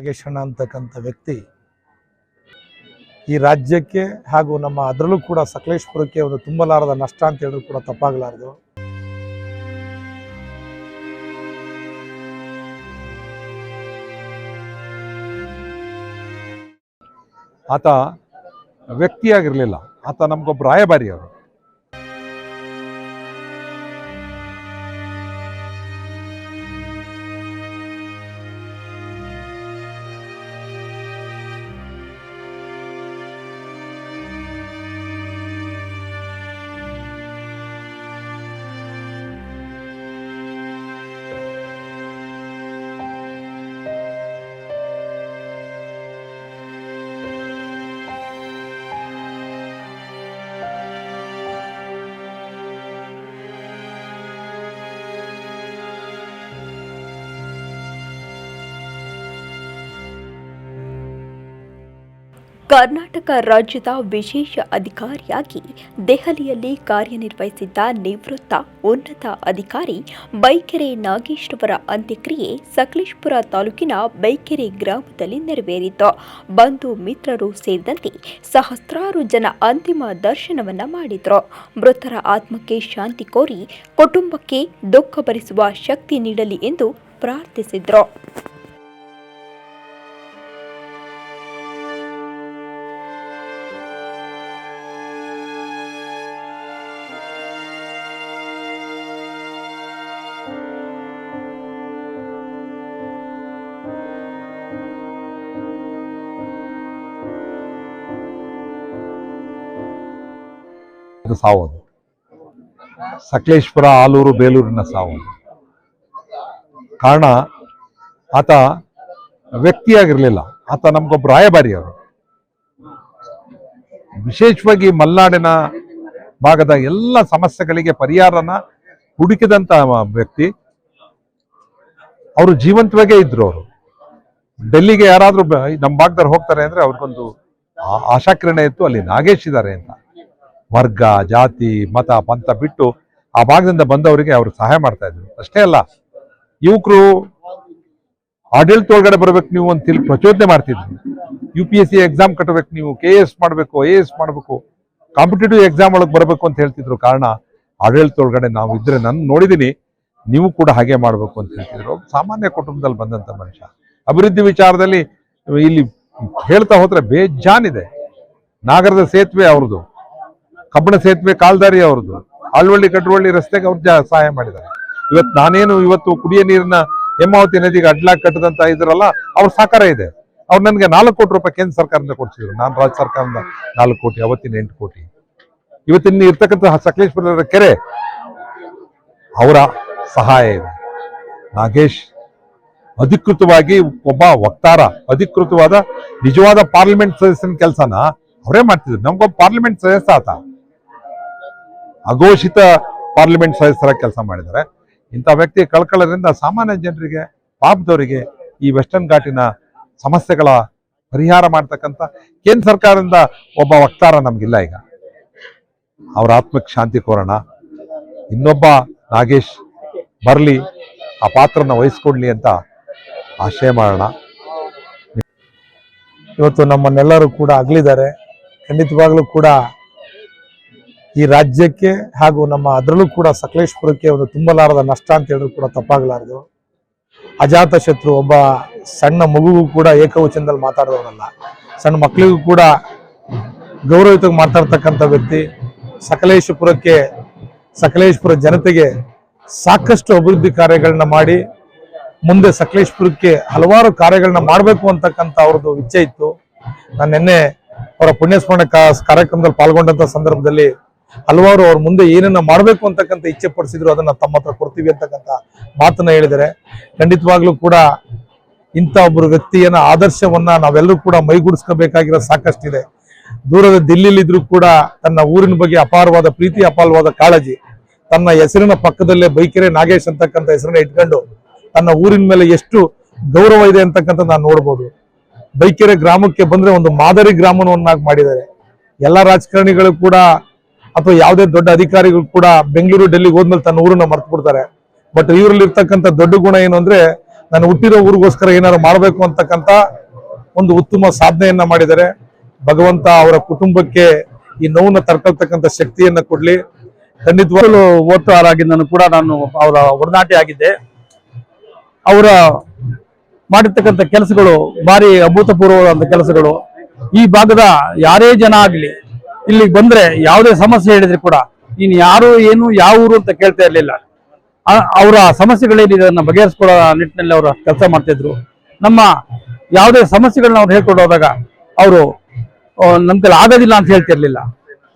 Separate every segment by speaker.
Speaker 1: ನಾಗೇಶಣ್ಣ ಅಂತಕ್ಕಂಥ ವ್ಯಕ್ತಿ ಈ ರಾಜ್ಯಕ್ಕೆ ಹಾಗೂ ನಮ್ಮ ಅದರಲ್ಲೂ ಕೂಡ ಸಕಲೇಶ್ಪುರಕ್ಕೆ ಒಂದು ತುಂಬಲಾರದ ನಷ್ಟ ಅಂತ ಹೇಳಿದ್ರು ಕೂಡ ತಪ್ಪಾಗಲಾರದು.
Speaker 2: ಆತ ವ್ಯಕ್ತಿಯಾಗಿರಲಿಲ್ಲ. ಆತ ನಮಗೊಬ್ಬ ರಾಯಭಾರಿ ಅವರು
Speaker 3: ಕರ್ನಾಟಕ ರಾಜ್ಯದ ವಿಶೇಷ ಅಧಿಕಾರಿಯಾಗಿ ದೆಹಲಿಯಲ್ಲಿ ಕಾರ್ಯನಿರ್ವಹಿಸಿದ್ದ ನಿವೃತ್ತ ಉನ್ನತ ಅಧಿಕಾರಿ ಬೈಕೆರೆ ನಾಗೇಶ್ವರ ಅಂತ್ಯಕ್ರಿಯೆ ಸಕಲೇಶ್ಪುರ ತಾಲೂಕಿನ ಬೈಕೆರೆ ಗ್ರಾಮದಲ್ಲಿ ನೆರವೇರಿತು. ಬಂಧು ಮಿತ್ರರು ಸೇರಿದಂತೆ ಸಹಸ್ರಾರು ಜನ ಅಂತಿಮ ದರ್ಶನವನ್ನು ಮಾಡಿದರು. ಮೃತರ ಆತ್ಮಕ್ಕೆ ಶಾಂತಿ ಕೋರಿ ಕುಟುಂಬಕ್ಕೆ ದುಃಖ ಭರಿಸುವ ಶಕ್ತಿ ನೀಡಲಿ ಎಂದು ಪ್ರಾರ್ಥಿಸಿದ್ರು.
Speaker 2: ಇದು ಸಾವು ಅದು ಸಕಲೇಶ್ಪುರ, ಆಲೂರು, ಬೇಲೂರಿನ ಸಾವು ಅದು. ಕಾರಣ, ಆತ ವ್ಯಕ್ತಿಯಾಗಿರಲಿಲ್ಲ. ಆತ ನಮ್ಗೊಬ್ಬ ರಾಯಭಾರಿ ಅವರು ವಿಶೇಷವಾಗಿ ಮಲ್ನಾಡಿನ ಭಾಗದ ಎಲ್ಲ ಸಮಸ್ಯೆಗಳಿಗೆ ಪರಿಹಾರನ ಹುಡುಕಿದಂತ ವ್ಯಕ್ತಿ, ಅವರು ಜೀವಂತವಾಗೇ ಇದ್ರು ಅವರು. ಡೆಲ್ಲಿಗೆ ಯಾರಾದ್ರೂ ನಮ್ಮ ಭಾಗದವ್ರು ಹೋಗ್ತಾರೆ ಅಂದ್ರೆ ಅವ್ರಿಗೊಂದು ಆಶಾಕಿರಣ ಇತ್ತು, ಅಲ್ಲಿ ನಾಗೇಶ್ ಇದ್ದಾರೆ ಅಂತ. ವರ್ಗ, ಜಾತಿ, ಮತ, ಪಂಥ ಬಿಟ್ಟು ಆ ಭಾಗದಿಂದ ಬಂದವರಿಗೆ ಅವರು ಸಹಾಯ ಮಾಡ್ತಾ ಇದ್ರು. ಅಷ್ಟೇ ಅಲ್ಲ, ಯುವಕರು ಆಡಳಿತ ಒಳಗಡೆ ಬರ್ಬೇಕು ನೀವು ಅಂತ ಹೇಳಿ ಪ್ರಚೋದನೆ ಮಾಡ್ತಿದ್ರು. U P S C exam ಕಟ್ಟಬೇಕು ನೀವು ಕೆ ಎಸ್ ಮಾಡಬೇಕು ಎ ಎಸ್ ಮಾಡಬೇಕು ಕಾಂಪಿಟೇಟಿವ್ ಎಕ್ಸಾಮ್ ಒಳಗೆ ಬರಬೇಕು ಅಂತ ಹೇಳ್ತಿದ್ರು. ಕಾರಣ ಆಡಳಿತ ಒಳಗಡೆ ನಾವು ಇದ್ರೆ ನಾನು ನೋಡಿದ್ದೀನಿ ನೀವು ಕೂಡ ಹಾಗೆ ಮಾಡಬೇಕು ಅಂತ ಹೇಳ್ತಿದ್ರು. ಸಾಮಾನ್ಯ ಕುಟುಂಬದಲ್ಲಿ ಬಂದಂತ ಮನುಷ್ಯ. ಅಭಿವೃದ್ಧಿ ವಿಚಾರದಲ್ಲಿ ಇಲ್ಲಿ ಹೇಳ್ತಾ ಹೋದ್ರೆ ಬೇಜಾನಿದೆ ನಾಗರದ ಸೇತುವೆ ಅವ್ರದ್ದು. ಕಬ್ಬಣ ಸೇತುವೆ ಕಾಲ್ದಾರಿ ಅವ್ರದ್ದು. ಆಳ್ವಳ್ಳಿ ಕಟ್ಟವಳ್ಳಿ ರಸ್ತೆಗೆ ಅವ್ರು ಸಹಾಯ ಮಾಡಿದ್ದಾರೆ. ಇವತ್ತು ನಾನೇನು ಇವತ್ತು ಕುಡಿಯ ನೀರಿನ ಹೇಮಾವತಿ ನದಿಗೆ ಅಡ್ಲಾಕ್ ಕಟ್ಟದಂತ ಇದ್ರಲ್ಲ, ಅವ್ರ ಸಹಕಾರ ಇದೆ. ಅವ್ರು ನನಗೆ ನಾಲ್ಕು ಕೋಟಿ ರೂಪಾಯಿ ಕೇಂದ್ರ ಸರ್ಕಾರದಿಂದ ಕೊಡ್ಸಿದ್ರು. ನಾನು ರಾಜ್ಯ ಸರ್ಕಾರದಿಂದ ನಾಲ್ಕು ಕೋಟಿ, ಅವತ್ತಿನ ಎಂಟು ಕೋಟಿ. ಇವತ್ತಿನ ಇರ್ತಕ್ಕಂಥ ಸಕಲೇಶ್ವರ ಕೆರೆ, ಅವರ ಸಹಾಯ ಇದೆ. ನಾಗೇಶ್, ಅಧಿಕೃತವಾಗಿ ಒಬ್ಬ ವಕ್ತಾರ, ಅಧಿಕೃತವಾದ ನಿಜವಾದ ಪಾರ್ಲಿಮೆಂಟ್ ಸದಸ್ಯನ ಕೆಲಸನ ಅವರೇ ಮಾಡ್ತಿದ್ರು. ನಮ್ಗೊಬ್ಬ ಪಾರ್ಲಿಮೆಂಟ್ ಸದಸ್ಯ ಆತ. ಅಘೋಷಿತ ಪಾರ್ಲಿಮೆಂಟ್ ಸದಸ್ಯರ ಕೆಲಸ ಮಾಡಿದ್ದಾರೆ. ಇಂಥ ವ್ಯಕ್ತಿ ಕಳ್ಕೊಳ್ಳೋದ್ರಿಂದ ಸಾಮಾನ್ಯ ಜನರಿಗೆ, ಪಾಪದವರಿಗೆ ಈ ವೆಸ್ಟರ್ನ್ ಘಾಟಿನ ಸಮಸ್ಯೆಗಳ ಪರಿಹಾರ ಮಾಡ್ತಕ್ಕಂಥ ಕೇಂದ್ರ ಸರ್ಕಾರದಿಂದ ಒಬ್ಬ ವಕ್ತಾರ ನಮಗಿಲ್ಲ ಈಗ. ಅವರ ಆತ್ಮಕ್ಕೆ ಶಾಂತಿ ಕೋರೋಣ. ಇನ್ನೊಬ್ಬ ನಾಗೇಶ್, ಬರಲಿ, ಆ ಪಾತ್ರನ ವಹಿಸ್ಕೊಡ್ಲಿ ಅಂತ ಆಶಯ ಮಾಡೋಣ.
Speaker 1: ಇವತ್ತು ನಮ್ಮನ್ನೆಲ್ಲರೂ ಕೂಡ ಅಗಲಿದ್ದಾರೆ. ಖಂಡಿತವಾಗ್ಲೂ ಕೂಡ ಈ ರಾಜ್ಯಕ್ಕೆ ಹಾಗೂ ನಮ್ಮ ಅದರಲ್ಲೂ ಕೂಡ ಸಕಲೇಶ್ಪುರಕ್ಕೆ ಒಂದು ತುಂಬಲಾರದ ನಷ್ಟ ಅಂತ ಹೇಳಿದ್ರು ಕೂಡ ತಪ್ಪಾಗಲಾರದು. ಅಜಾತ ಶತ್ರು ಒಬ್ಬ ಸಣ್ಣ ಮಗುಗೂ ಕೂಡ ಏಕವಚನದಲ್ಲಿ ಮಾತಾಡಿದವನಲ್ಲ ಸಣ್ಣ ಮಕ್ಕಳಿಗೂ ಕೂಡ ಗೌರವಯುತವಾಗಿ ಮಾತಾಡ್ತಕ್ಕಂಥ ವ್ಯಕ್ತಿ. ಸಕಲೇಶಪುರಕ್ಕೆ, ಸಕಲೇಶ್ಪುರ ಜನತೆಗೆ ಸಾಕಷ್ಟು ಅಭಿವೃದ್ಧಿ ಕಾರ್ಯಗಳನ್ನ ಮಾಡಿ, ಮುಂದೆ ಸಕಲೇಶ್ಪುರಕ್ಕೆ ಹಲವಾರು ಕಾರ್ಯಗಳನ್ನ ಮಾಡಬೇಕು ಅಂತಕ್ಕಂಥ ಅವ್ರದ್ದು ಇಚ್ಛೆ ಇತ್ತು. ನಾನು ನಿನ್ನೆ ಅವರ ಪುಣ್ಯಸ್ಮರಣೆ ಕಾರ್ಯಕ್ರಮದಲ್ಲಿ ಪಾಲ್ಗೊಂಡಂತ ಸಂದರ್ಭದಲ್ಲಿ ಹಲವಾರು ಅವ್ರ ಮುಂದೆ ಏನನ್ನ ಮಾಡಬೇಕು ಅಂತಕ್ಕಂಥ ಇಚ್ಛೆ ಪಡಿಸಿದ್ರು ಅದನ್ನ ತಮ್ಮ ಹತ್ರ ಕೊಡ್ತೀವಿ ಅಂತಕ್ಕಂಥ ಮಾತನ್ನ ಹೇಳಿದರೆ ಖಂಡಿತವಾಗ್ಲೂ ಕೂಡ ಇಂಥ ಒಬ್ಬರು ವ್ಯಕ್ತಿಯನ್ನ ಆದರ್ಶವನ್ನ ನಾವೆಲ್ಲರೂ ಕೂಡ ಮೈಗೂಡಿಸ್ಕೋಬೇಕಾಗಿರೋ ಸಾಕಷ್ಟಿದೆ. ದೂರದ ದಿಲ್ಲಿಲಿದ್ರು ಕೂಡ ತನ್ನ ಊರಿನ ಬಗ್ಗೆ ಅಪಾರವಾದ ಪ್ರೀತಿ, ಅಪಾರವಾದ ಕಾಳಜಿ, ತನ್ನ ಹೆಸರಿನ ಪಕ್ಕದಲ್ಲೇ ಬೈಕೆರೆ ನಾಗೇಶ್ ಅಂತಕ್ಕಂಥ ಹೆಸರನ್ನ ಇಟ್ಕೊಂಡು ತನ್ನ ಊರಿನ ಮೇಲೆ ಎಷ್ಟು ಗೌರವ ಇದೆ ಅಂತಕ್ಕಂಥ ನಾನು ನೋಡ್ಬೋದು. ಬೈಕೆರೆ ಗ್ರಾಮಕ್ಕೆ ಬಂದ್ರೆ ಒಂದು ಮಾದರಿ ಗ್ರಾಮವನ್ನಾಗಿ ಮಾಡಿದ್ದಾರೆ. ಎಲ್ಲ ರಾಜಕಾರಣಿಗಳು ಕೂಡ ಅಥವಾ ಯಾವುದೇ ದೊಡ್ಡ ಅಧಿಕಾರಿಗಳು ಕೂಡ ಬೆಂಗಳೂರು, ಡೆಲ್ಲಿಗೆ ಹೋದ್ಮೇಲೆ ತನ್ನ ಊರನ್ನ ಮರ್ತು ಬಿಡ್ತಾರೆ ಬಟ್ ಇವರಲ್ಲಿ ಇರ್ತಕ್ಕಂಥ ದೊಡ್ಡ ಗುಣ ಏನು ಅಂದ್ರೆ, ನಾನು ಹುಟ್ಟಿರೋ ಊರಿಗೋಸ್ಕರ ಏನಾದ್ರು ಮಾಡಬೇಕು ಅಂತಕ್ಕಂಥ ಒಂದು ಉತ್ತಮ ಸಾಧನೆಯನ್ನ ಮಾಡಿದ್ದಾರೆ. ಭಗವಂತ ಅವರ ಕುಟುಂಬಕ್ಕೆ ಈ ನೋವನ್ನ ತಡ್ಕೊಳ್ತಕ್ಕಂಥ ಶಕ್ತಿಯನ್ನ ಕೊಡ್ಲಿ. ಖಂಡಿತವಾಗಲೂ
Speaker 4: ಓಟುಗಾರಾಗಿದ್ದನು ಕೂಡ ನಾನು ಅವರ ಒಡನಾಟಿ ಆಗಿದ್ದೆ. ಅವರ ಮಾಡಿರ್ತಕ್ಕಂಥ ಕೆಲಸಗಳು ಭಾರಿ ಅಭೂತಪೂರ್ವವಾದಂಥ ಕೆಲಸಗಳು. ಈ ಭಾಗದ ಯಾರೇ ಜನ ಆಗ್ಲಿ ಇಲ್ಲಿಗೆ ಬಂದ್ರೆ ಯಾವುದೇ ಸಮಸ್ಯೆ ಹೇಳಿದ್ರೆ ಕೂಡ ನೀನು ಯಾರು, ಏನು, ಯಾವ ಊರು ಅಂತ ಕೇಳ್ತಾ ಇರ್ಲಿಲ್ಲ. ಅವರ ಸಮಸ್ಯೆಗಳೇನಿದೆ ಅದನ್ನ ಬಗೆಹರಿಸ್ಕೊಳ್ಳೋ ನಿಟ್ಟಿನಲ್ಲಿ ಅವರು ಕೆಲಸ ಮಾಡ್ತಿದ್ರು ನಮ್ಮ ಯಾವುದೇ ಸಮಸ್ಯೆಗಳನ್ನ ಅವ್ರು ಹೇಳ್ಕೊಂಡು ಹೋದಾಗ ಅವರು ನಮ್ಗೆಲ್ಲ ಆಗೋದಿಲ್ಲ ಅಂತ ಹೇಳ್ತಿರ್ಲಿಲ್ಲ.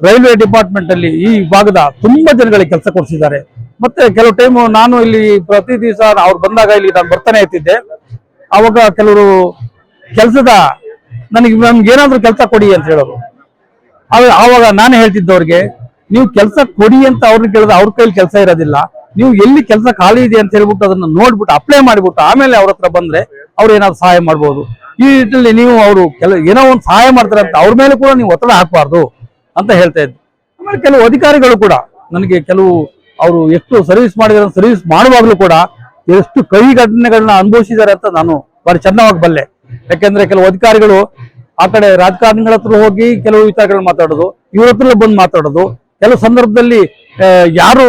Speaker 4: ರೈಲ್ವೆ ಡಿಪಾರ್ಟ್ಮೆಂಟ್ ಅಲ್ಲಿ ಈ ಭಾಗದ ತುಂಬಾ ಜನಗಳಿಗೆ ಕೆಲಸ ಕೊಡಿಸಿದ್ದಾರೆ. ಮತ್ತೆ ಕೆಲವು ಟೈಮು ನಾನು ಇಲ್ಲಿ ಪ್ರತಿ ದಿವಸ ಅವ್ರು ಬಂದಾಗ ಇಲ್ಲಿ ನಾನು ಬರ್ತಾನೆ ಇರ್ತಿದ್ದೆ. ಅವಾಗ ಕೆಲವರು, ಕೆಲಸದ, ನನಗೆ ನಮ್ಗೆ ಏನಾದ್ರೂ ಕೆಲಸ ಕೊಡಿ ಅಂತ ಹೇಳೋರು. ಆವಾಗ ನಾನು ಹೇಳ್ತಿದ್ದವ್ರಿಗೆ, ನೀವು ಕೆಲಸ ಕೊಡಿ ಅಂತ ಅವ್ರನ್ನ ಕೇಳಿದ್ರೆ ಅವ್ರ ಕೈಲಿ ಕೆಲಸ ಇರೋದಿಲ್ಲ. ನೀವು ಎಲ್ಲಿ ಕೆಲಸ ಖಾಲಿ ಇದೆ ಅಂತ ಹೇಳ್ಬಿಟ್ಟು ಅದನ್ನ ನೋಡ್ಬಿಟ್ಟು ಅಪ್ಲೈ ಮಾಡಿಬಿಟ್ಟು ಆಮೇಲೆ ಅವ್ರ ಹತ್ರ ಬಂದ್ರೆ ಅವ್ರು ಏನಾದ್ರು ಸಹಾಯ ಮಾಡ್ಬೋದು. ಈ ನಿಟ್ಟಿನಲ್ಲಿ ನೀವು ಅವರು ಕೆಲ ಏನೋ ಒಂದು ಸಹಾಯ ಮಾಡ್ತಾರೆ ಅಂತ ಅವ್ರ ಮೇಲೆ ಕೂಡ ನೀವು ಒತ್ತಡ ಹಾಕಬಾರ್ದು ಅಂತ ಹೇಳ್ತಾ ಇದ್ದೆ. ಆಮೇಲೆ ಕೆಲವು ಅಧಿಕಾರಿಗಳು ಕೂಡ ನನಗೆ ಕೆಲವು ಅವರು ಎಷ್ಟು ಸರ್ವಿಸ್ ಮಾಡಿದಾರೆ ಸರ್ವಿಸ್ ಮಾಡುವಾಗಲೂ ಕೂಡ ಎಷ್ಟು ಕೈ ಘಟನೆಗಳನ್ನ ಅನುಭವಿಸಿದ್ದಾರೆ ಅಂತ ನಾನು ಬಾರಿ ಚೆನ್ನಾಗಿ ಬಲ್ಲೆ. ಯಾಕೆಂದ್ರೆ ಕೆಲವು ಅಧಿಕಾರಿಗಳು ಆ ಕಡೆ ರಾಜಕಾರಣಿಗಳ ಹತ್ರ ಹೋಗಿ ಕೆಲವು ವಿಚಾರಗಳನ್ನ ಮಾತಾಡೋದು, ಇವ್ರ ಹತ್ರ ಬಂದು ಮಾತಾಡೋದು. ಕೆಲವು ಸಂದರ್ಭದಲ್ಲಿ ಯಾರು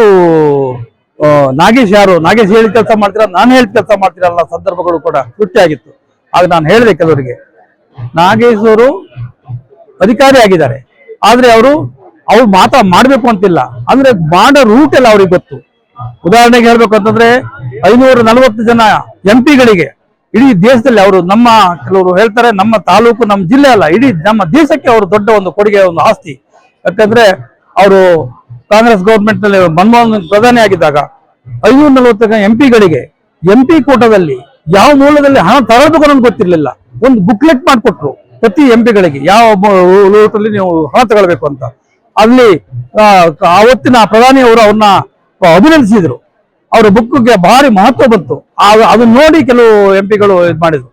Speaker 4: ನಾಗೇಶ್ ಯಾರು, ನಾಗೇಶ್ ಹೇಳಿ ಕೆಲಸ ಮಾಡ್ತೀರಾ, ನಾನು ಹೇಳಿ ಕೆಲಸ ಮಾಡ್ತೀರಾ ಅನ್ನೋ ಸಂದರ್ಭಗಳು ಕೂಡ ಸೃಷ್ಟಿಯಾಗಿತ್ತು ಆಗ ನಾನು ಹೇಳಿದೆ ಕೆಲವರಿಗೆ. ನಾಗೇಶ್ ಅವರು ಅಧಿಕಾರಿ ಆಗಿದ್ದಾರೆ. ಆದ್ರೆ ಅವರು, ಅವ್ರು ಮಾತ ಮಾಡ್ಬೇಕು ಅಂತಿಲ್ಲ. ಅಂದ್ರೆ ಮಾಡೋ ರೂಟ್ ಎಲ್ಲ ಅವ್ರಿಗೆ ಗೊತ್ತು. ಉದಾಹರಣೆಗೆ ಹೇಳ್ಬೇಕು ಅಂತಂದ್ರೆ ಐನೂರ ನಲವತ್ತು ಜನ ಎಂ ಪಿಗಳಿಗೆ ಇಡೀ ದೇಶದಲ್ಲಿ ಅವರು ನಮ್ಮ ಕೆಲವರು ಹೇಳ್ತಾರೆ, ನಮ್ಮ ತಾಲೂಕು, ನಮ್ಮ ಜಿಲ್ಲೆ ಅಲ್ಲ, ಇಡೀ ನಮ್ಮ ದೇಶಕ್ಕೆ ಅವರು ದೊಡ್ಡ ಒಂದು ಕೊಡುಗೆ, ಒಂದು ಆಸ್ತಿ. ಯಾಕಂದ್ರೆ ಅವರು ಕಾಂಗ್ರೆಸ್ ಗೌರ್ಮೆಂಟ್ನಲ್ಲಿ ಮನಮೋಹನ್ ಪ್ರಧಾನಿ ಆಗಿದ್ದಾಗ ಐನೂರ ನಲವತ್ತ ಎಂ ಪಿಗಳಿಗೆ ಎಂ ಪಿ ಕೋಟದಲ್ಲಿ ಯಾವ ಮೂಲದಲ್ಲಿ ಹಣ ತರಬೇಕು ಕೂಡ ಗೊತ್ತಿರಲಿಲ್ಲ. ಒಂದು ಬುಕ್ಲೆಟ್ ಮಾಡಿಕೊಟ್ರು ಪ್ರತಿ ಎಂ ಪಿಗಳಿಗೆ ಯಾವ ರೂಟಲ್ಲಿ ನೀವು ಹಣ ತಗೊಳ್ಬೇಕು ಅಂತ. ಅಲ್ಲಿ ಆವತ್ತಿನ ಪ್ರಧಾನಿ ಅವರು ಅವ್ರನ್ನ ಅಭಿನಂದಿಸಿದ್ರು. ಅವರ ಬುಕ್ಗೆ ಭಾರಿ ಮಹತ್ವ ಬಂತು. ಅದನ್ನ ನೋಡಿ ಕೆಲವು ಎಂ ಪಿಗಳು ಇದು ಮಾಡಿದ್ರು.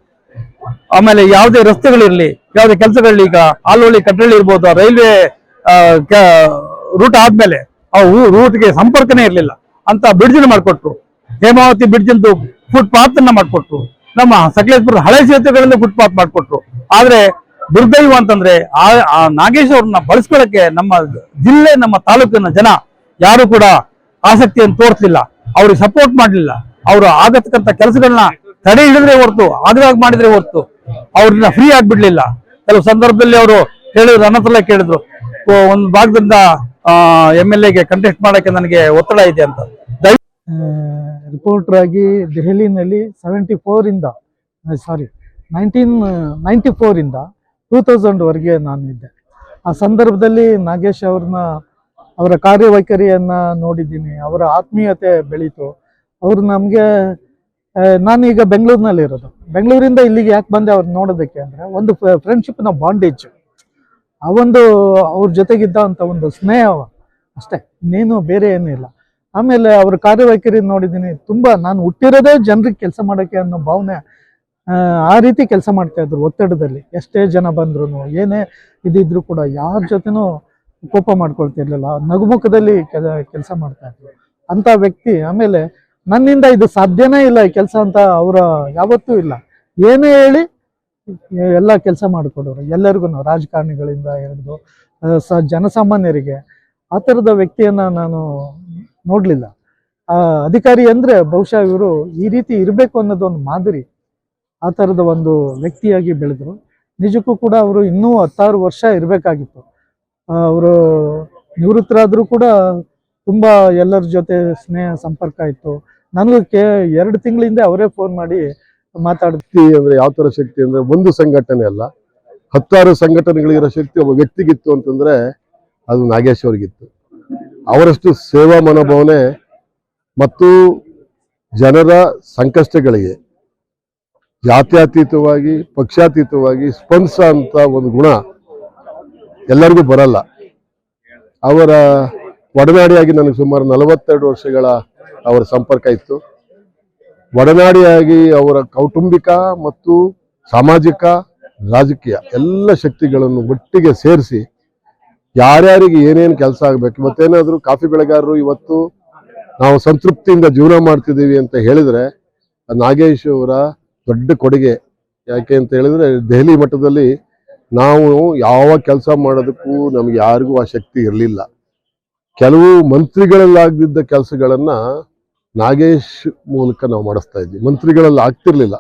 Speaker 4: ಆಮೇಲೆ ಯಾವುದೇ ರಸ್ತೆಗಳಿರ್ಲಿ, ಯಾವುದೇ ಕೆಲಸಗಳಲ್ಲಿ ಈಗ ಆಲೋಳಿ ಕಟ್ಟಳ್ಳಿ ಇರ್ಬೋದು ರೈಲ್ವೆ ರೂಟ್ ಆದ್ಮೇಲೆ ಆ ರೂಟ್ಗೆ ಸಂಪರ್ಕನೇ ಇರಲಿಲ್ಲ. ಅಂತ ಬ್ರಿಡ್ಜ್ ಮಾಡಿಕೊಟ್ರು. Hemavathi bridge footpath footpath ಅನ್ನ ಮಾಡಿಕೊಟ್ರು. ನಮ್ಮ ಸಕಲೇಶ್ಪುರ ಹಳೆ ಸೇತುವೆಗಳಿಂದ ಫುಟ್ಪಾತ್ ಮಾಡಿಕೊಟ್ರು. ಆದ್ರೆ ದುರ್ದೈವ ಅಂತಂದ್ರೆ ಆ ನಾಗೇಶ್ ಅವ್ರನ್ನ ಬಳಸ್ಕೊಳ್ಳಕ್ಕೆ ನಮ್ಮ ಜಿಲ್ಲೆ, ನಮ್ಮ ತಾಲೂಕಿನ ಜನ ಯಾರು ಕೂಡ ಆಸಕ್ತಿಯನ್ನು ತೋರಿಸ್ಲಿಲ್ಲ. ಅವ್ರಿಗೆ ಸಪೋರ್ಟ್ ಮಾಡಲಿಲ್ಲ. ಅವರು ಆಗತಕ್ಕಂಥ ಕೆಲಸಗಳನ್ನ ತಡೆ ಹಿಡಿದ್ರೆ ಹೊರತು ಆಗದಾಗ ಮಾಡಿದ್ರೆ ಹೊರತು ಅವ್ರನ್ನ ಫ್ರೀ ಆಗ್ಬಿಡ್ಲಿಲ್ಲ. ಕೆಲವು ಸಂದರ್ಭದಲ್ಲಿ ಅವರು ಹೇಳಿದ್ರು, ನನ್ನ ಹತ್ರ ಕೇಳಿದ್ರು ಒಂದು ಭಾಗದಿಂದ ಎಂ ಎಲ್ ಎಗೆ ಕಂಟೆಸ್ಟ್ ಮಾಡಕ್ಕೆ ನನಗೆ ಒತ್ತಡ ಇದೆ ಅಂತ.
Speaker 5: ರಿಪೋರ್ಟರ್ ಆಗಿ ದೆಹಲಿನಲ್ಲಿ ಸೆವೆಂಟಿ ಫೋರಿಂದ ಸಾರಿ ನೈನ್ಟೀನ್ ನೈಂಟಿ ಫೋರಿಂದ ಟೂ ತೌಸಂಡ್ವರೆಗೆ ನಾನು ಇದ್ದೆ ಆ ಸಂದರ್ಭದಲ್ಲಿ ನಾಗೇಶ್ ಅವ್ರನ್ನ ಅವರ ಕಾರ್ಯವೈಖರಿಯನ್ನ ನೋಡಿದ್ದೀನಿ ಅವರ ಆತ್ಮೀಯತೆ ಬೆಳೀತು. ಅವರು ನಮಗೆ ನಾನೀಗ ಬೆಂಗಳೂರಿನಲ್ಲಿ ಇರೋದು. ಬೆಂಗಳೂರಿಂದ ಇಲ್ಲಿಗೆ ಯಾಕೆ ಬಂದೆ ಅವ್ರು ನೋಡೋದಕ್ಕೆ ಅಂದರೆ ಒಂದು ಫ್ರೆಂಡ್ಶಿಪ್ನ ಬಾಂಡೇಜ್ ಆ ಒಂದು ಅವ್ರ ಜೊತೆಗಿದ್ದ ಒಂದು ಸ್ನೇಹ ಅಷ್ಟೇ ಇನ್ನೇನು ಬೇರೆ ಏನಿಲ್ಲ ಆಮೇಲೆ ಅವ್ರ ಕಾರ್ಯವೈಖರಿ ನೋಡಿದ್ದೀನಿ ತುಂಬಾ ನಾನು ಹುಟ್ಟಿರೋದೇ ಜನರಿಗೆ ಕೆಲಸ ಮಾಡೋಕ್ಕೆ ಅನ್ನೋ ಭಾವನೆ ಆ, ಆ ರೀತಿ ಕೆಲಸ ಮಾಡ್ತಾ ಇದ್ರು ಒತ್ತಡದಲ್ಲಿ. ಎಷ್ಟೇ ಜನ ಬಂದ್ರು ಏನೇ ಇದಿದ್ರು ಕೂಡ ಯಾರ ಜೊತೆನೂ ಕೋಪ ಮಾಡ್ಕೊಳ್ತಿರ್ಲಿಲ್ಲ. ನಗುಮುಖದಲ್ಲಿ ಕೆಲಸ ಮಾಡ್ತಾ ಇದ್ರು. ಅಂತ ವ್ಯಕ್ತಿ ಆಮೇಲೆ ನನ್ನಿಂದ ಇದು ಸಾಧ್ಯನೇ ಇಲ್ಲ ಈ ಕೆಲಸ ಅಂತ ಅವರ ಯಾವತ್ತೂ ಇಲ್ಲ. ಏನೇ ಹೇಳಿ ಎಲ್ಲ ಕೆಲಸ ಮಾಡಿಕೊಡೋರು. ಎಲ್ಲರಿಗೂ ರಾಜಕಾರಣಿಗಳಿಂದ ಹಿಡಿದು ಸ, ಜನಸಾಮಾನ್ಯರಿಗೆ ಆ ಥರದ ವ್ಯಕ್ತಿಯನ್ನ ನಾನು ನೋಡಲಿಲ್ಲ. ಅಧಿಕಾರಿ ಅಂದ್ರೆ ಬಹುಶಃ ಇವರು ಈ ರೀತಿ ಇರಬೇಕು ಅನ್ನೋದು ಒಂದು ಮಾದರಿ ಆ ಥರದ ಒಂದು ವ್ಯಕ್ತಿಯಾಗಿ ಬೆಳೆದ್ರು. ನಿಜಕ್ಕೂ ಕೂಡ ಅವರು ಇನ್ನೂ ಹತ್ತಾರು ವರ್ಷ ಇರಬೇಕಾಗಿತ್ತು. ಅವರು ನಿವೃತ್ತರಾದರೂ ಕೂಡ ತುಂಬ ಎಲ್ಲರ ಜೊತೆ ಸ್ನೇಹ ಸಂಪರ್ಕ ಇತ್ತು. ನನಗೂ ಕೇ, ಎರಡು ತಿಂಗಳಿಂದ ಅವರೇ ಫೋನ್ ಮಾಡಿ
Speaker 6: ಮಾತಾಡ್ತಿ ಅಂದರೆ ಯಾವ ಥರ ಶಕ್ತಿ ಅಂದರೆ ಒಂದು ಸಂಘಟನೆ ಅಲ್ಲ. ಹತ್ತಾರು ಸಂಘಟನೆಗಳಿರೋ ಶಕ್ತಿ ಒಬ್ಬ ವ್ಯಕ್ತಿಗಿತ್ತು ಅಂತಂದರೆ ಅದು ನಾಗೇಶ್ ಅವ್ರಿಗಿತ್ತು. ಅವರಷ್ಟು ಸೇವಾ ಮನೋಭಾವನೆ ಮತ್ತು ಜನರ ಸಂಕಷ್ಟಗಳಿಗೆ, ಜಾತ್ಯಾತೀತವಾಗಿ, ಪಕ್ಷಾತೀತವಾಗಿ ಸ್ಪಂದಿಸ ಅಂತ ಒಂದು ಗುಣ ಎಲ್ಲರಿಗೂ ಬರಲ್ಲ. ಅವರ ಒಡನಾಡಿಯಾಗಿ ನನಗೆ ಸುಮಾರು ನಲವತ್ತೆರಡು ವರ್ಷಗಳ ಅವರ ಸಂಪರ್ಕ ಇತ್ತು. ಒಡನಾಡಿಯಾಗಿ ಅವರ ಕೌಟುಂಬಿಕ ಮತ್ತು ಸಾಮಾಜಿಕ, ರಾಜಕೀಯ ಎಲ್ಲ ಶಕ್ತಿಗಳನ್ನು ಒಟ್ಟಿಗೆ ಸೇರಿಸಿ ಯಾರ್ಯಾರಿಗೆ ಏನೇನು ಕೆಲಸ ಆಗಬೇಕು, ಮತ್ತೇನಾದರೂ ಕಾಫಿ ಬೆಳೆಗಾರರು ಇವತ್ತು ನಾವು ಸಂತೃಪ್ತಿಯಿಂದ ಜೀವನ ಮಾಡ್ತಿದ್ದೀವಿ ಅಂತ ಹೇಳಿದರೆ, ನಾಗೇಶ್ ಅವರ ದೊಡ್ಡ ಕೊಡುಗೆ ಯಾಕೆ ಅಂತ ಹೇಳಿದ್ರೆ, ದೆಹಲಿ ಮಟ್ಟದಲ್ಲಿ ನಾವು ಯಾವ ಕೆಲಸ ಮಾಡೋದಕ್ಕೂ ನಮ್ಗೆ ಯಾರಿಗೂ ಆ ಶಕ್ತಿ ಇರಲಿಲ್ಲ. ಕೆಲವು ಮಂತ್ರಿಗಳಲ್ಲಾಗದಿದ್ದ ಕೆಲಸಗಳನ್ನ ನಾಗೇಶ್ ಮೂಲಕ ನಾವು ಮಾಡಿಸ್ತಾ ಇದ್ವಿ. ಮಂತ್ರಿಗಳಲ್ಲಿ ಆಗ್ತಿರ್ಲಿಲ್ಲ.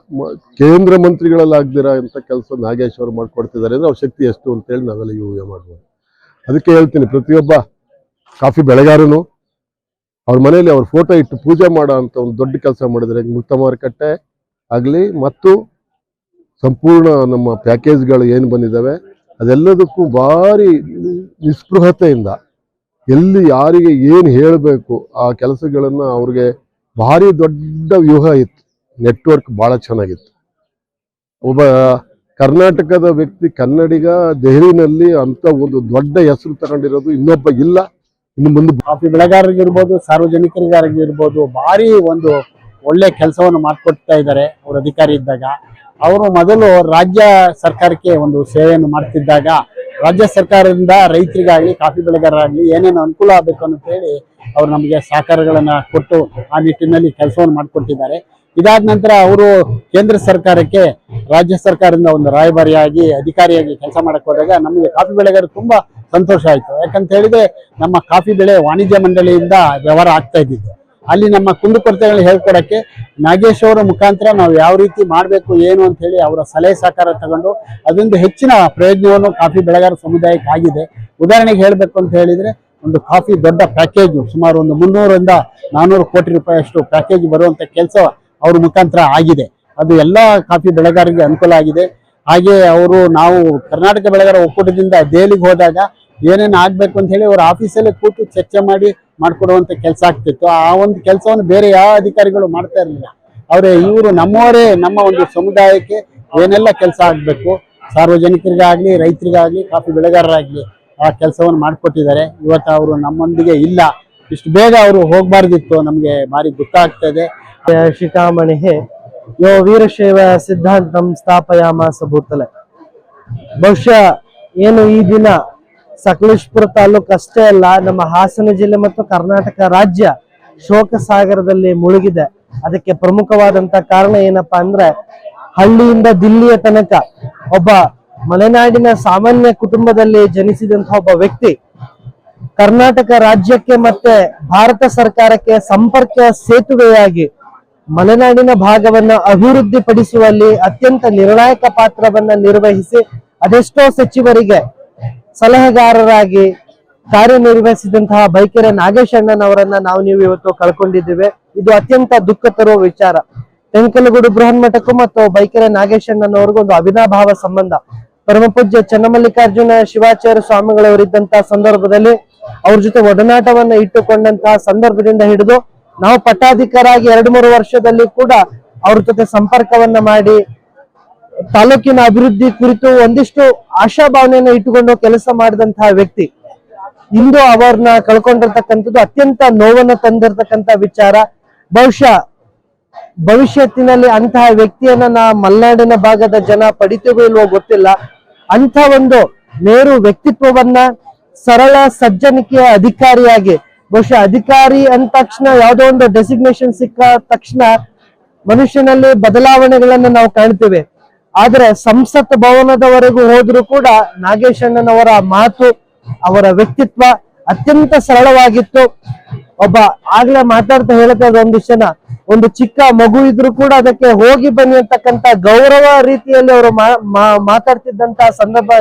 Speaker 6: ಕೇಂದ್ರ ಮಂತ್ರಿಗಳಲ್ಲಿ ಆಗ್ದಿರ ಅಂತ ಕೆಲಸ ನಾಗೇಶ್ ಅವರು ಮಾಡ್ಕೊಡ್ತಿದ್ದಾರೆ ಅಂದ್ರೆ ಅವ್ರ ಶಕ್ತಿ ಎಷ್ಟು ಅಂತೇಳಿ ನಾವೆಲ್ಲ ಯೋಗ ಮಾಡ್ಬೋದು. ಅದಕ್ಕೆ ಹೇಳ್ತೀನಿ, ಪ್ರತಿಯೊಬ್ಬ ಕಾಫಿ ಬೆಳೆಗಾರನು ಅವ್ರ ಮನೆಯಲ್ಲಿ ಅವ್ರ ಫೋಟೋ ಇಟ್ಟು ಪೂಜೆ ಮಾಡೋ ಅಂತ ಒಂದು ದೊಡ್ಡ ಕೆಲಸ ಮಾಡಿದ್ರೆ, ಮುಕ್ತ ಮಾರುಕಟ್ಟೆ ಆಗಲಿ ಮತ್ತು ಸಂಪೂರ್ಣ ನಮ್ಮ ಪ್ಯಾಕೇಜ್ಗಳು ಏನು ಬಂದಿದ್ದಾವೆ ಅದೆಲ್ಲದಕ್ಕೂ ಭಾರಿ ನಿಸ್ಪೃಹತೆಯಿಂದ ಎಲ್ಲಿ ಯಾರಿಗೆ ಏನು ಹೇಳಬೇಕು, ಆ ಕೆಲಸಗಳನ್ನು ಅವ್ರಿಗೆ ಭಾರಿ ದೊಡ್ಡ ವ್ಯೂಹ ಇತ್ತು. ನೆಟ್ವರ್ಕ್ ಭಾಳ ಚೆನ್ನಾಗಿತ್ತು. ಒಬ್ಬ ಕರ್ನಾಟಕದ ವ್ಯಕ್ತಿ ಕನ್ನಡಿಗ, ದೆಹಲಿನಲ್ಲಿ ಅಂತ ಒಂದು ದೊಡ್ಡ ಹೆಸರು ತಗೊಂಡಿರೋದು ಇನ್ನೊಬ್ಬ ಇಲ್ಲ. ಇನ್ನು ಮುಂದೆ
Speaker 7: ಕಾಫಿ ಬೆಳೆಗಾರರಿಗಿರ್ಬೋದು ಸಾರ್ವಜನಿಕರಿಗಾರಿಗಿರ್ಬೋದು ಭಾರಿ ಒಂದು ಒಳ್ಳೆ ಕೆಲಸವನ್ನು ಮಾಡಿಕೊಡ್ತಾ ಇದ್ದಾರೆ ಅವರು ಅಧಿಕಾರಿ ಇದ್ದಾಗ. ಅವರು ಮೊದಲು ರಾಜ್ಯ ಸರ್ಕಾರಕ್ಕೆ ಒಂದು ಸೇವೆಯನ್ನು ಮಾಡ್ತಿದ್ದಾಗ ರಾಜ್ಯ ಸರ್ಕಾರದಿಂದ ರೈತರಿಗಾಗಲಿ, ಕಾಫಿ ಬೆಳೆಗಾರರಾಗಲಿ ಏನೇನು ಅನುಕೂಲ ಆಗಬೇಕು ಅಂತ ಹೇಳಿ ಅವರು ನಮಗೆ ಸಹಕಾರಗಳನ್ನು ಕೊಟ್ಟು ಆ ನಿಟ್ಟಿನಲ್ಲಿ ಕೆಲಸವನ್ನು ಮಾಡಿಕೊಟ್ಟಿದ್ದಾರೆ. ಇದಾದ ನಂತರ ಅವರು ಕೇಂದ್ರ ಸರ್ಕಾರಕ್ಕೆ, ರಾಜ್ಯ ಸರ್ಕಾರದಿಂದ ಒಂದು ರಾಯಭಾರಿಯಾಗಿ, ಅಧಿಕಾರಿಯಾಗಿ ಕೆಲಸ ಮಾಡಕ್ಕೆ ಹೋದಾಗ ನಮಗೆ ಕಾಫಿ ಬೆಳೆಗಾರರು ತುಂಬಾ ಸಂತೋಷ ಆಯಿತು. ಯಾಕಂತ ಹೇಳಿದ್ರೆ ನಮ್ಮ ಕಾಫಿ ಬೆಳೆ ವಾಣಿಜ್ಯ ಮಂಡಳಿಯಿಂದ ವ್ಯವಹಾರ ಆಗ್ತಾ ಇದ್ದಿದ್ದು. ಅಲ್ಲಿ ನಮ್ಮ ಕುಂದುಕೊರತೆಗಳನ್ನ ಹೇಳ್ಕೊಡಕ್ಕೆ ನಾಗೇಶ್ ಅವರ ಮುಖಾಂತರ ನಾವು ಯಾವ ರೀತಿ ಮಾಡಬೇಕು, ಏನು ಅಂತ ಹೇಳಿ ಅವರ ಸಲಹೆ ಸಹಕಾರ ತಗೊಂಡು ಅದೊಂದು ಹೆಚ್ಚಿನ ಪ್ರಯೋಜನವನ್ನು ಕಾಫಿ ಬೆಳೆಗಾರ ಸಮುದಾಯಕ್ಕೆ ಆಗಿದೆ. ಉದಾಹರಣೆಗೆ ಹೇಳಬೇಕು ಅಂತ ಹೇಳಿದ್ರೆ ಒಂದು ಕಾಫಿ ದೊಡ್ಡ ಪ್ಯಾಕೇಜ್, ಸುಮಾರು ಒಂದು ಮುನ್ನೂರರಿಂದ ನಾನ್ನೂರು ಕೋಟಿ ರೂಪಾಯಿಯಷ್ಟು ಪ್ಯಾಕೇಜ್ ಬರುವಂತ ಕೆಲಸ ಅವ್ರ ಮುಖಾಂತರ ಆಗಿದೆ. ಅದು ಎಲ್ಲ ಕಾಫಿ ಬೆಳೆಗಾರರಿಗೆ ಅನುಕೂಲ ಆಗಿದೆ. ಹಾಗೆ ಅವರು ನಾವು ಕರ್ನಾಟಕ ಬೆಳೆಗಾರ ಒಕ್ಕೂಟದಿಂದ ದೆಹಲಿಗೆ ಹೋದಾಗ ಏನೇನು ಆಗ್ಬೇಕು ಅಂತ ಹೇಳಿ ಅವ್ರ ಆಫೀಸಲ್ಲೇ ಕೂತು ಚರ್ಚೆ ಮಾಡಿ ಮಾಡ್ಕೊಡುವಂತ ಕೆಲಸ ಆಗ್ತಿತ್ತು. ಆ ಒಂದು ಕೆಲಸವನ್ನು ಬೇರೆ ಯಾವ ಅಧಿಕಾರಿಗಳು ಮಾಡ್ತಾ ಇರಲಿಲ್ಲ. ಅವರೇ, ಇವರು ನಮ್ಮವರೇ, ನಮ್ಮ ಒಂದು ಸಮುದಾಯಕ್ಕೆ ಏನೆಲ್ಲ ಕೆಲಸ ಆಗ್ಬೇಕು, ಸಾರ್ವಜನಿಕರಿಗಾಗ್ಲಿ, ರೈತರಿಗಾಗ್ಲಿ, ಕಾಫಿ ಬೆಳೆಗಾರರಾಗ್ಲಿ ಆ ಕೆಲಸವನ್ನು ಮಾಡಿಕೊಟ್ಟಿದ್ದಾರೆ. ಇವತ್ತು ಅವರು ನಮ್ಮೊಂದಿಗೆ ಇಲ್ಲ. ಇಷ್ಟು ಬೇಗ ಅವರು ಹೋಗ್ಬಾರ್ದಿತ್ತು. ನಮಗೆ ಭಾರಿ ದುಃಖ ಆಗ್ತದೆ.
Speaker 8: ಶಿಖಾಮಣಿ ಯೋ ವೀರಶೈವ ಸಿದ್ಧಾಂತಂ ಸ್ಥಾಪಯಾಮ ಭೂತಲೆ. ಬಹುಶಃ ಏನು ಈ ದಿನ ಸಕಲೇಶ್ಪುರ ತಾಲೂಕು ಅಷ್ಟೇ ಅಲ್ಲ, ನಮ್ಮ ಹಾಸನ ಜಿಲ್ಲೆ ಮತ್ತು ಕರ್ನಾಟಕ ರಾಜ್ಯ ಶೋಕ ಸಾಗರದಲ್ಲಿ ಮುಳುಗಿದೆ. ಅದಕ್ಕೆ ಪ್ರಮುಖವಾದಂತ ಕಾರಣ ಏನಪ್ಪಾ ಅಂದ್ರೆ, ಹಳ್ಳಿಯಿಂದ ದಿಲ್ಲಿಯ ತನಕ ಒಬ್ಬ ಮಲೆನಾಡಿನ ಸಾಮಾನ್ಯ ಕುಟುಂಬದಲ್ಲಿ ಜನಿಸಿದಂತಹ ಒಬ್ಬ ವ್ಯಕ್ತಿ, ಕರ್ನಾಟಕ ರಾಜ್ಯಕ್ಕೆ ಮತ್ತೆ ಭಾರತ ಸರ್ಕಾರಕ್ಕೆ ಸಂಪರ್ಕ ಸೇತುವೆಯಾಗಿ ಮಲೆನಾಡಿನ ಭಾಗವನ್ನ ಅಭಿವೃದ್ಧಿ ಪಡಿಸುವಲ್ಲಿ ಅತ್ಯಂತ ನಿರ್ಣಾಯಕ ಪಾತ್ರವನ್ನ ನಿರ್ವಹಿಸಿ, ಅದೆಷ್ಟೋ ಸಚಿವರಿಗೆ ಸಲಹೆಗಾರರಾಗಿ ಕಾರ್ಯನಿರ್ವಹಿಸಿದಂತಹ ಬೈಕೆರೆ ನಾಗೇಶ್ ಅಣ್ಣನವರನ್ನ ನಾವು ನೀವು ಇವತ್ತು ಕಳ್ಕೊಂಡಿದ್ದೇವೆ. ಇದು ಅತ್ಯಂತ ದುಃಖ ತರುವ ವಿಚಾರ. ತೆಂಕಲಗೂಡು ಬೃಹನ್ಮಠಕ್ಕೂ ಮತ್ತು ಬೈಕೆರೆ ನಾಗೇಶ್ ಅಣ್ಣನವರಿಗೂ ಒಂದು ಅವಿನಾಭಾವ ಸಂಬಂಧ. ಪರಮಪೂಜ್ಯ ಚನ್ನಮಲ್ಲಿಕಾರ್ಜುನ ಶಿವಾಚಾರ್ಯ ಸ್ವಾಮಿಗಳವರಿದ್ದಂತಹ ಸಂದರ್ಭದಲ್ಲಿ ಅವ್ರ ಜೊತೆ ಒಡನಾಟವನ್ನ ಇಟ್ಟುಕೊಂಡಂತಹ ಸಂದರ್ಭದಿಂದ ಹಿಡಿದು ನಾವು ಪಟ್ಟಾಧಿಕಾರಾಗಿ ಎರಡು ಮೂರು ವರ್ಷದಲ್ಲಿ ಕೂಡ ಅವ್ರ ಜೊತೆ ಸಂಪರ್ಕವನ್ನ ಮಾಡಿ ತಾಲೂಕಿನ ಅಭಿವೃದ್ಧಿ ಕುರಿತು ಒಂದಿಷ್ಟು ಆಶಾಭಾವನೆಯನ್ನು ಇಟ್ಟುಕೊಂಡು ಕೆಲಸ ಮಾಡಿದಂತಹ ವ್ಯಕ್ತಿ. ಇಂದು ಅವರನ್ನ ಕಳ್ಕೊಂಡಿರ್ತಕ್ಕಂಥದ್ದು ಅತ್ಯಂತ ನೋವನ್ನು ತಂದಿರತಕ್ಕಂತ ವಿಚಾರ. ಬಹುಶಃ ಭವಿಷ್ಯತ್ತಿನಲ್ಲಿ ಅಂತಹ ವ್ಯಕ್ತಿಯನ್ನ ನಾ ಮಲೆನಾಡಿನ ಭಾಗದ ಜನ ಪಡಿತೀವೋ ಇಲ್ವೋ ಗೊತ್ತಿಲ್ಲ. ಅಂತ ಒಂದು ನೇರು ವ್ಯಕ್ತಿತ್ವವನ್ನ ಸರಳ ಸಜ್ಜನಿಕೆಯ ಅಧಿಕಾರಿಯಾಗಿ, ಬಹುಶಃ ಅಧಿಕಾರಿ ಅಂದ ತಕ್ಷಣ ಯಾವುದೋ ಒಂದು ಡೆಸಿಗ್ನೇಷನ್ ಸಿಕ್ಕ ತಕ್ಷಣ ಮನುಷ್ಯನಲ್ಲಿ ಬದಲಾವಣೆಗಳನ್ನ ನಾವು ಕಾಣ್ತೇವೆ. ಆದ್ರೆ ಸಂಸತ್ ಭವನದವರೆಗೂ ಹೋದ್ರು ಕೂಡ ನಾಗೇಶಣ್ಣನವರ ಮಾತು ಅವರ ವ್ಯಕ್ತಿತ್ವ ಅತ್ಯಂತ ಸರಳವಾಗಿತ್ತು. ಒಬ್ಬ ಆಗ್ಲೇ ಮಾತಾಡ್ತಾ ಹೇಳ್ತಾ ಇದ್ದ ಒಂದು ಜನ, ಒಂದು ಚಿಕ್ಕ ಮಗು ಇದ್ರು ಕೂಡ ಅದಕ್ಕೆ ಹೋಗಿ ಬನ್ನಿ ಅಂತಕ್ಕಂತ ಗೌರವ ರೀತಿಯಲ್ಲಿ ಅವರು ಮಾತಾಡ್ತಿದ್ದಂತ ಸಂದರ್ಭ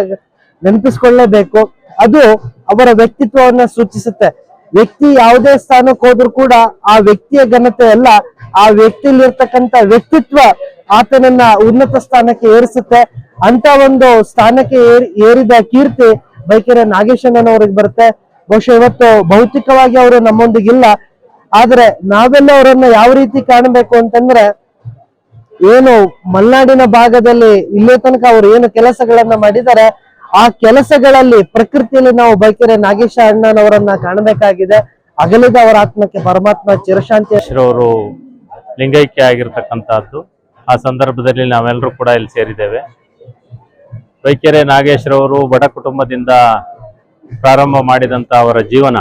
Speaker 8: ನೆನಪಿಸ್ಕೊಳ್ಳೇಬೇಕು. ಅದು ಅವರ ವ್ಯಕ್ತಿತ್ವವನ್ನ ಸೂಚಿಸುತ್ತೆ. ವ್ಯಕ್ತಿ ಯಾವುದೇ ಸ್ಥಾನಕ್ಕೆ ಹೋದ್ರು ಕೂಡ ಆ ವ್ಯಕ್ತಿಯ ಘನತೆ ಅಲ್ಲ ಆ ವ್ಯಕ್ತಿಲಿರ್ತಕ್ಕಂತ ವ್ಯಕ್ತಿತ್ವ ಆತನನ್ನ ಉನ್ನತ ಸ್ಥಾನಕ್ಕೆ ಏರಿಸುತ್ತೆ. ಅಂತ ಒಂದು ಸ್ಥಾನಕ್ಕೆ ಏರಿ, ಏರಿದ ಕೀರ್ತಿ ಬೈಕೆರೆ ನಾಗೇಶಣ್ಣನವ್ರಿಗೆ ಬರುತ್ತೆ. ಬಹುಶಃ ಇವತ್ತು ಭೌತಿಕವಾಗಿ ಅವರು ನಮ್ಮೊಂದಿಗಿಲ್ಲ. ಆದ್ರೆ ನಾವೆಲ್ಲ ಅವರನ್ನ ಯಾವ ರೀತಿ ಕಾಣಬೇಕು ಅಂತಂದ್ರೆ ಏನು ಮಲ್ನಾಡಿನ ಭಾಗದಲ್ಲಿ ಇಲ್ಲೇ ತನಕ ಅವರು ಏನು ಕೆಲಸಗಳನ್ನ ಮಾಡಿದ್ದಾರೆ ಆ ಕೆಲಸಗಳಲ್ಲಿ ಪ್ರಕೃತಿಯಲ್ಲಿ ನಾವು ಬೈಕೆರೆ ನಾಗೇಶ ಅಣ್ಣನವರನ್ನ ಕಾಣಬೇಕಾಗಿದೆ. ಅಗಲಿದ ಅವರ ಆತ್ಮಕ್ಕೆ ಪರಮಾತ್ಮ ಚಿರಶಾಂತಿ.
Speaker 9: ಅವರು ಲಿಂಗೈಕ್ಯ ಆಗಿರ್ತಕ್ಕಂಥದ್ದು. ಆ ಸಂದರ್ಭದಲ್ಲಿ ನಾವೆಲ್ಲರೂ ಕೂಡ ಇಲ್ಲಿ ಸೇರಿದ್ದೇವೆ. ವೈಕೆರೆ ನಾಗೇಶ್ರವರು ಬಡ ಕುಟುಂಬದಿಂದ ಪ್ರಾರಂಭ ಮಾಡಿದಂಥ ಅವರ ಜೀವನ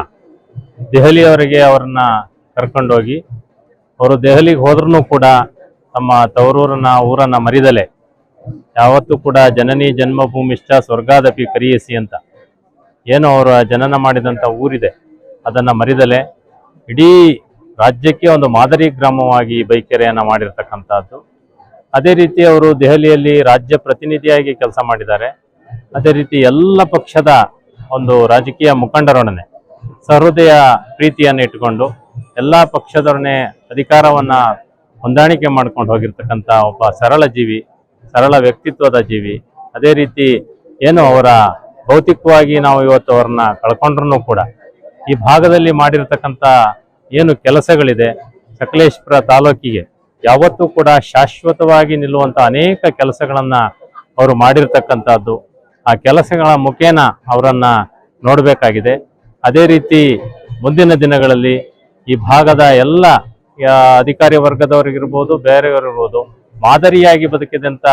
Speaker 9: ದೆಹಲಿಯವರಿಗೆ ಅವರನ್ನ ಕರ್ಕೊಂಡೋಗಿ, ಅವರು ದೆಹಲಿಗೆ ಹೋದ್ರೂ ಕೂಡ ತಮ್ಮ ತವರೂರನ್ನ, ಊರನ್ನ ಮರಿದಲೆ. ಯಾವತ್ತೂ ಕೂಡ ಜನನಿ ಜನ್ಮಭೂಮಿಷ್ಟ ಸ್ವರ್ಗಾದಪಿ ಕರಿಯಸಿ ಅಂತ. ಏನು ಅವರ ಜನನ ಮಾಡಿದಂಥ ಊರಿದೆ. ಅದನ್ನು ಮರಿದಲೆ. ಇಡೀ ರಾಜ್ಯಕ್ಕೆ ಒಂದು ಮಾದರಿ ಗ್ರಾಮವಾಗಿ ಬೈಕೆರೆಯನ್ನ ಮಾಡಿರ್ತಕ್ಕಂಥದ್ದು. ಅದೇ ರೀತಿ ಅವರು ದೆಹಲಿಯಲ್ಲಿ ರಾಜ್ಯ ಪ್ರತಿನಿಧಿಯಾಗಿ ಕೆಲಸ ಮಾಡಿದ್ದಾರೆ. ಅದೇ ರೀತಿ ಎಲ್ಲ ಪಕ್ಷದ ಒಂದು ರಾಜಕೀಯ ಮುಖಂಡರೊಡನೆ ಸಹೃದಯ ಪ್ರೀತಿಯನ್ನು ಇಟ್ಟುಕೊಂಡು ಎಲ್ಲ ಪಕ್ಷದೊಡನೆ ಅಧಿಕಾರವನ್ನ ಹೊಂದಾಣಿಕೆ ಮಾಡ್ಕೊಂಡು ಹೋಗಿರ್ತಕ್ಕಂಥ ಒಬ್ಬ ಸರಳ ಜೀವಿ, ಸರಳ ವ್ಯಕ್ತಿತ್ವದ ಜೀವಿ. ಅದೇ ರೀತಿ ಏನು ಅವರ ಭೌತಿಕವಾಗಿ ನಾವು ಇವತ್ತು ಅವ್ರನ್ನ ಕಳ್ಕೊಂಡ್ರು ಕೂಡ ಈ ಭಾಗದಲ್ಲಿ ಮಾಡಿರ್ತಕ್ಕಂಥ ಏನು ಕೆಲಸಗಳಿದೆ ಸಕಲೇಶ್ಪುರ ತಾಲೂಕಿಗೆ. ಯಾವತ್ತೂ ಕೂಡ ಶಾಶ್ವತವಾಗಿ ನಿಲ್ಲುವಂತ ಅನೇಕ ಕೆಲಸಗಳನ್ನು ಅವರು ಮಾಡಿರ್ತಕ್ಕಂಥದ್ದು. ಆ ಕೆಲಸಗಳ ಮುಖೇನ ಅವರನ್ನು ನೋಡಬೇಕಾಗಿದೆ. ಅದೇ ರೀತಿ ಮುಂದಿನ ದಿನಗಳಲ್ಲಿ ಈ ಭಾಗದ ಎಲ್ಲ ಅಧಿಕಾರಿ ವರ್ಗದವರಿಗಿರ್ಬೋದು, ಬೇರೆಯವರಿರ್ಬೋದು, ಮಾದರಿಯಾಗಿ ಬದುಕಿದಂತ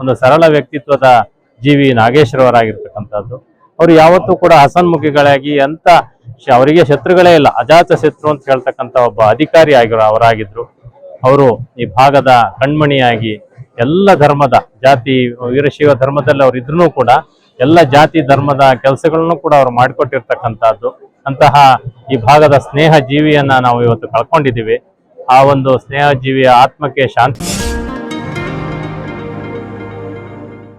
Speaker 9: ಒಂದು ಸರಳ ವ್ಯಕ್ತಿತ್ವದ ಜೀವಿ ನಾಗೇಶ್ವರವರಾಗಿರ್ತಕ್ಕಂಥದ್ದು ಅವರು ಯಾವತ್ತೂ ಕೂಡ ಹಸನ್ಮುಖಿಗಳಾಗಿ ಅಂತ ಅವರಿಗೆ ಶತ್ರುಗಳೇ ಇಲ್ಲ. ಅಜಾತ ಶತ್ರು ಅಂತ ಹೇಳ್ತಕ್ಕಂತ ಒಬ್ಬ ಅಧಿಕಾರಿ ಆಗಿರೋ ಅವರಾಗಿದ್ರು. ಅವರು ಈ ಭಾಗದ ಕಣ್ಮಣಿಯಾಗಿ ಎಲ್ಲ ಧರ್ಮದ ಜಾತಿ ವೀರಶೈವ ಧರ್ಮದಲ್ಲಿ ಅವ್ರು ಇದ್ರೂ ಕೂಡ ಎಲ್ಲ ಜಾತಿ ಧರ್ಮದ ಕೆಲಸಗಳನ್ನು ಕೂಡ ಅವ್ರು ಮಾಡಿಕೊಟ್ಟಿರ್ತಕ್ಕಂಥದ್ದು. ಅಂತಹ ಈ ಭಾಗದ ಸ್ನೇಹ ಜೀವಿಯನ್ನ ನಾವು ಇವತ್ತು ಕಳ್ಕೊಂಡಿದ್ದೀವಿ. ಆ ಒಂದು ಸ್ನೇಹ ಜೀವಿಯ ಆತ್ಮಕ್ಕೆ ಶಾಂತಿ